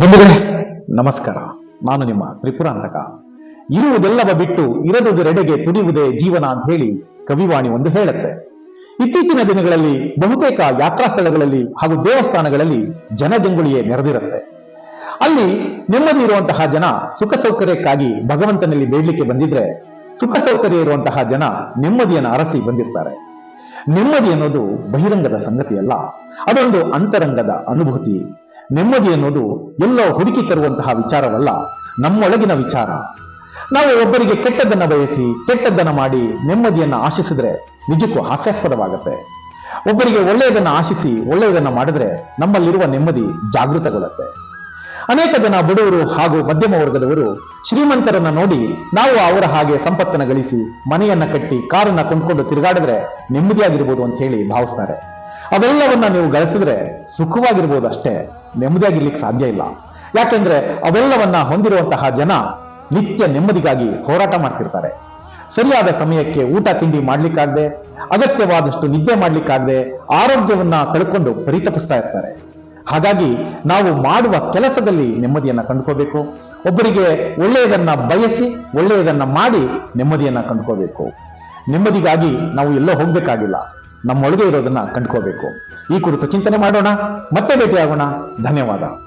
ಬಂಧುಗಳೇ, ನಮಸ್ಕಾರ. ನಾನು ನಿಮ್ಮ ತ್ರಿಪುರಾಂತಕ. ಇರುವುದೆಲ್ಲವ ಬಿಟ್ಟು ಇರದುದರೆಡೆಗೆ ತುಡಿಯುವುದೇ ಜೀವನ ಅಂತ ಹೇಳಿ ಕವಿವಾಣಿ ಒಂದು ಹೇಳುತ್ತೆ. ಇತ್ತೀಚಿನ ದಿನಗಳಲ್ಲಿ ಬಹುತೇಕ ಯಾತ್ರಾ ಸ್ಥಳಗಳಲ್ಲಿ ಹಾಗೂ ದೇವಸ್ಥಾನಗಳಲ್ಲಿ ಜನಜಂಗುಳಿಯೇ ನೆರೆದಿರುತ್ತೆ. ಅಲ್ಲಿ ನೆಮ್ಮದಿ ಇರುವಂತಹ ಜನ ಸುಖ ಸೌಕರ್ಯಕ್ಕಾಗಿ ಭಗವಂತನಲ್ಲಿ ಬೇಡಲಿಕ್ಕೆ ಬಂದಿದ್ರೆ ಸುಖ ಸೌಕರ್ಯ ಇರುವಂತಹ ಜನ ನೆಮ್ಮದಿಯನ್ನು ಅರಸಿ ಬಂದಿರ್ತಾರೆ. ನೆಮ್ಮದಿ ಅನ್ನೋದು ಬಹಿರಂಗದ ಸಂಗತಿಯಲ್ಲ, ಅದೊಂದು ಅಂತರಂಗದ ಅನುಭೂತಿ. ನೆಮ್ಮದಿ ಅನ್ನೋದು ಎಲ್ಲ ಹುಡುಕಿ ತರುವಂತಹ ವಿಚಾರವಲ್ಲ, ನಮ್ಮೊಳಗಿನ ವಿಚಾರ. ನಾವು ಒಬ್ಬರಿಗೆ ಕೆಟ್ಟದ್ದನ್ನ ಬಯಸಿ, ಕೆಟ್ಟದ್ದನ್ನ ಮಾಡಿ ನೆಮ್ಮದಿಯನ್ನ ಆಶಿಸಿದ್ರೆ ನಿಜಕ್ಕೂ ಹಾಸ್ಯಾಸ್ಪದವಾಗುತ್ತೆ. ಒಬ್ಬರಿಗೆ ಒಳ್ಳೆಯದನ್ನ ಆಶಿಸಿ, ಒಳ್ಳೆಯದನ್ನ ಮಾಡಿದ್ರೆ ನಮ್ಮಲ್ಲಿರುವ ನೆಮ್ಮದಿ ಜಾಗೃತಗೊಳ್ಳುತ್ತೆ. ಅನೇಕ ಜನ ಬಡವರು ಹಾಗೂ ಮಧ್ಯಮ ವರ್ಗದವರು ಶ್ರೀಮಂತರನ್ನ ನೋಡಿ ನಾವು ಅವರ ಹಾಗೆ ಸಂಪತ್ತನ್ನ ಗಳಿಸಿ, ಮನೆಯನ್ನ ಕಟ್ಟಿ, ಕಾರನ್ನ ಕೊಂಡ್ಕೊಂಡು ತಿರುಗಾಡಿದ್ರೆ ನೆಮ್ಮದಿಯಾಗಿರ್ಬೋದು ಅಂತ ಹೇಳಿ ಭಾವಿಸ್ತಾರೆ. ಅವೆಲ್ಲವನ್ನ ನೀವು ಗಳಿಸಿದ್ರೆ ಸುಖವಾಗಿರ್ಬೋದು ಅಷ್ಟೇ ನೆಮ್ಮದಿಯಾಗಿರ್ಲಿಕ್ಕೆ ಸಾಧ್ಯ ಇಲ್ಲ. ಯಾಕೆಂದ್ರೆ ಅವೆಲ್ಲವನ್ನ ಹೊಂದಿರುವಂತಹ ಜನ ನಿತ್ಯ ನೆಮ್ಮದಿಗಾಗಿ ಹೋರಾಟ ಮಾಡ್ತಿರ್ತಾರೆ. ಸರಿಯಾದ ಸಮಯಕ್ಕೆ ಊಟ, ತಿಂಡಿ ಮಾಡ್ಲಿಕ್ಕಾಗದೆ, ಅಗತ್ಯವಾದಷ್ಟು ನಿದ್ದೆ ಮಾಡ್ಲಿಕ್ಕಾಗದೆ ಆರೋಗ್ಯವನ್ನ ಕಳ್ಕೊಂಡು ಪರಿತಪಿಸ್ತಾ ಇರ್ತಾರೆ. ಹಾಗಾಗಿ ನಾವು ಮಾಡುವ ಕೆಲಸದಲ್ಲಿ ನೆಮ್ಮದಿಯನ್ನ ಕಂಡುಕೋಬೇಕು. ಒಬ್ಬರಿಗೆ ಒಳ್ಳೆಯದನ್ನ ಬಯಸಿ, ಒಳ್ಳೆಯದನ್ನ ಮಾಡಿ ನೆಮ್ಮದಿಯನ್ನ ಕಂಡುಕೋಬೇಕು. ನೆಮ್ಮದಿಗಾಗಿ ನಾವು ಎಲ್ಲೋ ಹೋಗ್ಬೇಕಾಗಿಲ್ಲ. ನಮ್ಮೊಳಗೆ ಇರೋದನ್ನ ಕಂಡುಕೋಬೇಕು. ಈ ಕುರಿತು ಚಿಂತನೆ ಮಾಡೋಣ. ಮತ್ತೆ ಭೇಟಿಯಾಗೋಣ. ಧನ್ಯವಾದ.